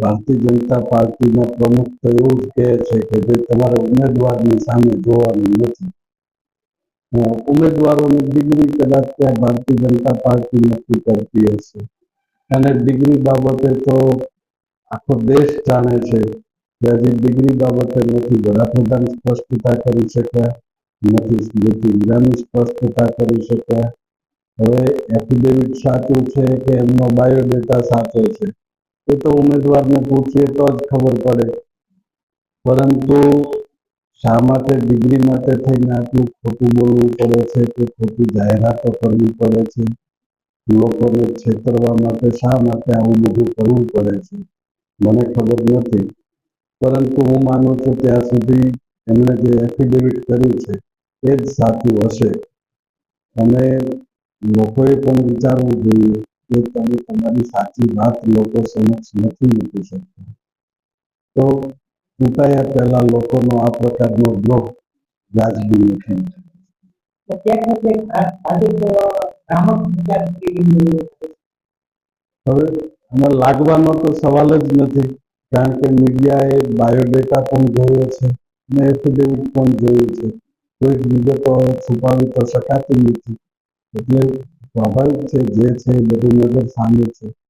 ભારતીય જનતા પાર્ટીના પ્રમુખ તો એવું જ કહે છે કે ભાઈ તમારે ઉમેદવારની સામે જોવાનું નથી ઉમેદવારોની ડિગ્રી કદાચ ત્યાં ભારતીય જનતા પાર્ટી નક્કી કરતી હશે. અને ડિગ્રી બાબતે તો આખો દેશ જાણે છે કે હજી ડિગ્રી બાબતે નથી. વડાપ્રધાન સ્પષ્ટતા કરી શક્યા, નથી સ્મૃતિ ઈરાની સ્પષ્ટતા કરી શક્યા. હવે એફિડેવિટ સાચું છે કે એમનો બાયોડેટા સાચો છે? એ તો ઉમેદવારને પૂછીએ તો જ ખબર પડે. પરંતુ શા માટે ડિગ્રી માટે થઈને આટલું ખોટું બોલવું પડે છે કે ખોટી જાહેરાતો કરવી પડે છે? લોકોને છેતરવા માટે શા માટે આવું બધું કરવું પડે છે? મને ખબર નથી. પરંતુ હું માનું છું ત્યાં સુધી એમણે જે એફિડેવિટ કર્યું છે એ જ સાચું હશે. અને લોકોએ પણ વિચારવું જોઈએ કે તમે તમારી સાચી વાત લોકો સમક્ષ નથી મૂકી શકતા. તો ચૂંટાયા પહેલા લોકોનો આ પ્રકારનો દ્રોહ વ્યાજબી નથી. હવે અમે લાગવાનો તો સવાલ જ નથી કારણ કે મીડિયાએ બાયોડેટા પણ જોયો છે અને એફિડેવિટ પણ જોયું છે. કોઈ જ વિગતો છુપાવી તો શકાતી નથી. એટલે સ્વાભાવિક છે જે છે એ બધું નજર સામે છે.